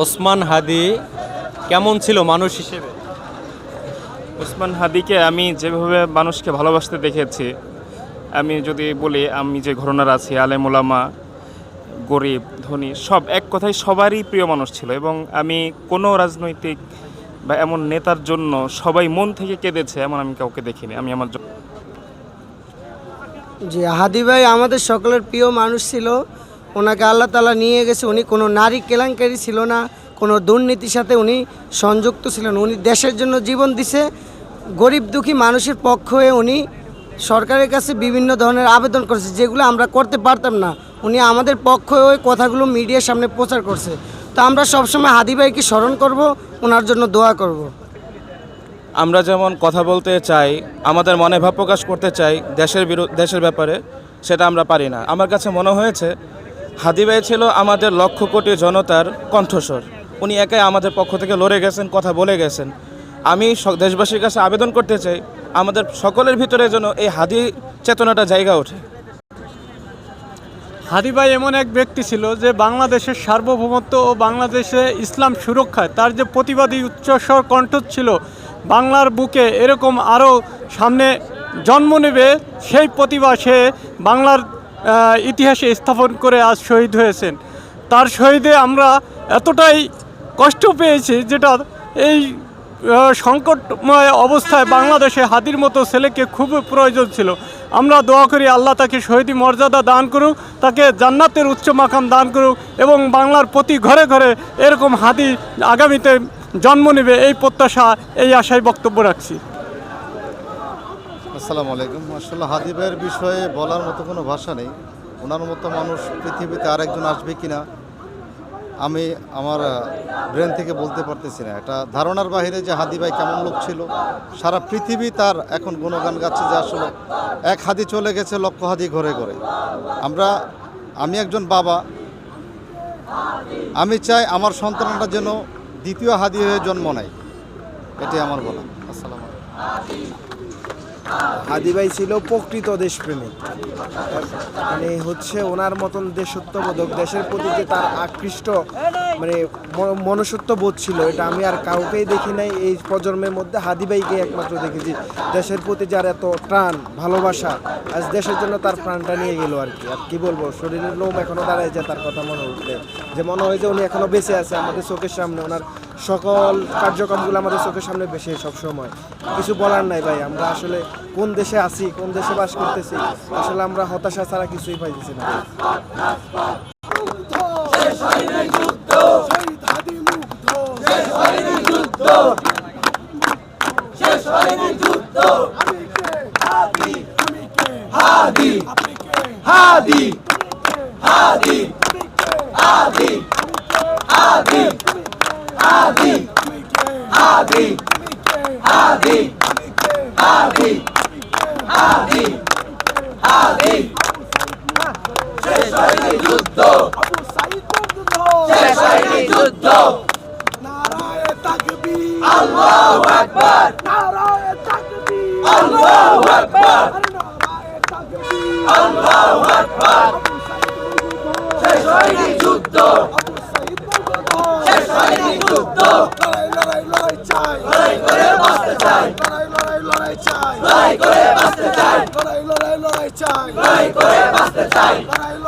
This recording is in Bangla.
ওসমান হাদি কেমন ছিল মানুষ হিসেবে? ওসমান হাদিকে আমি যেভাবে মানুষকে ভালোবাসতে দেখেছি আমি যদি বলি আমি যে ঘটনার আছি আলেম ওলামা গরিব ধনী সব এক কথায় সবারই প্রিয় মানুষ ছিল এবং আমি কোনো রাজনৈতিক বা এমন নেতার জন্য সবাই মন থেকে কেঁদেছে এমন আমি কাউকে দেখিনি আমি আমার জি হাদি ভাই আমাদের সকলের প্রিয় মানুষ ছিল। ওনাকে আল্লাহ তালা নিয়ে গেছে। উনি কোনো নারী কেলেঙ্কারি ছিল না, কোনো দুর্নীতির সাথে উনি সংযুক্ত ছিলেন। উনি দেশের জন্য জীবন দিছে। গরিব দুঃখী মানুষের পক্ষ হয়ে উনি সরকারের কাছে বিভিন্ন ধরনের আবেদন করেছে, যেগুলো আমরা করতে পারতাম না। উনি আমাদের পক্ষ হয়ে ওই কথাগুলো মিডিয়ার সামনে প্রচার করছে। তো আমরা সবসময় হাদি ভাইকে স্মরণ করব, ওনার জন্য দোয়া করব। আমরা যেমন কথা বলতে চাই, আমাদের মনে ভাব প্রকাশ করতে চাই দেশের বিরু- দেশের ব্যাপারে, সেটা আমরা পারি না। আমার কাছে মনে হয়েছে হাদি ভাই ছিল আমাদের লক্ষ কোটি জনতার কণ্ঠস্বর। উনি একাই আমাদের পক্ষ থেকে লড়ে গেছেন, কথা বলে গেছেন। আমি দেশবাসীর কাছে আবেদন করতে চাই, আমাদের সকলের ভিতরে যেন এই হাদি চেতনাটা জায়গা ওঠে। হাদি ভাই এমন এক ব্যক্তি ছিল যে বাংলাদেশের সার্বভৌমত্ব ও বাংলাদেশে ইসলাম সুরক্ষায় তার যে প্রতিবাদী উচ্চস্বর কণ্ঠ ছিল বাংলার বুকে এরকম আরও সামনে জন্ম নেবে সেই প্রতিভা সে বাংলার ইতিহাসে স্থাপন করে আজ শহীদ হয়েছেন। তার শহীদে আমরা এতটাই কষ্ট পেয়েছি যেটা এই সংকটময় অবস্থায় বাংলাদেশে হাতির মতো ছেলেকে খুব প্রয়োজন ছিল। আমরা দোয়া করি আল্লাহ তাকে শহীদি মর্যাদা দান করুক, তাকে জান্নাতের উচ্চ মাকাম দান করুক এবং বাংলার প্রতি ঘরে ঘরে এরকম হাদি আগামীতে জন্ম নেবে এই প্রত্যাশা, এই আশায় বক্তব্য রাখছি। আসসালামু আলাইকুম। আসলে হাদিবের বিষয়ে বলার মতো কোনো ভাষা নেই। ওনার মতো মানুষ পৃথিবীতে আরেকজন আসবে কি না আমি আমার ব্রেন থেকে বলতে পারতেছি না। এটা ধারণার বাইরে যে হাদি ভাই কেমন লোক ছিল, সারা পৃথিবী তার এখন গুণগান গাচ্ছে যে আসলে এক হাদি চলে গেছে, লক্ষ হাদি ঘরে ঘরে। আমরা, আমি একজন বাবা, আমি চাই আমার সন্তানটা যেন দ্বিতীয় হাদি হয়ে জন্ম নেয়। এটাই আমার বলা। আসসালামু ভাই ছিল প্রকৃত দেশপ্রেমিক। মানে হচ্ছে ওনার মতন দেশত্ববোধক, দেশের প্রতি যে তার আকৃষ্ট মানে ম- মনুষ্যত্ববোধ ছিল, এটা আমি আর কাউকেই দেখি নাই এই প্রজন্মের মধ্যে। হাদি ভাইকে একমাত্র দেখেছি। দেশের প্রতি যার এত প্রাণ ভালোবাসা, আজ দেশের জন্য তার প্রাণটা নিয়ে গেল আর কি। আর কি বলব, শরীরের লোম এখনও দাঁড়ায় যায় তার কথা মনে উঠলে। যে মনে হয় যে উনি এখনও বেঁচে আছে, আমাদের চোখের সামনে ওনার সকল কার্যক্রমগুলো আমাদের চোখের সামনে বেশি সব সময় কিছু বলার নাই ভাই, আমরা আসলে কোন দেশে আছি, কোন দেশে বাস করতেছি, আসলে আমরা হতাশা ছাড়া কিছুই পাইতেছি না। আদি আদি আদি আদি আদি আদি শেষ হয়নি যুদ্ধ শেষ হয়নি যুদ্ধ নারায় তাকবি আল্লাহ আকবার নারায় তাকবি আল্লাহ আকবার আল্লাহ আকবার শেষ হয়নি যুদ্ধ লড়াই লড়াই লড়াই চাই।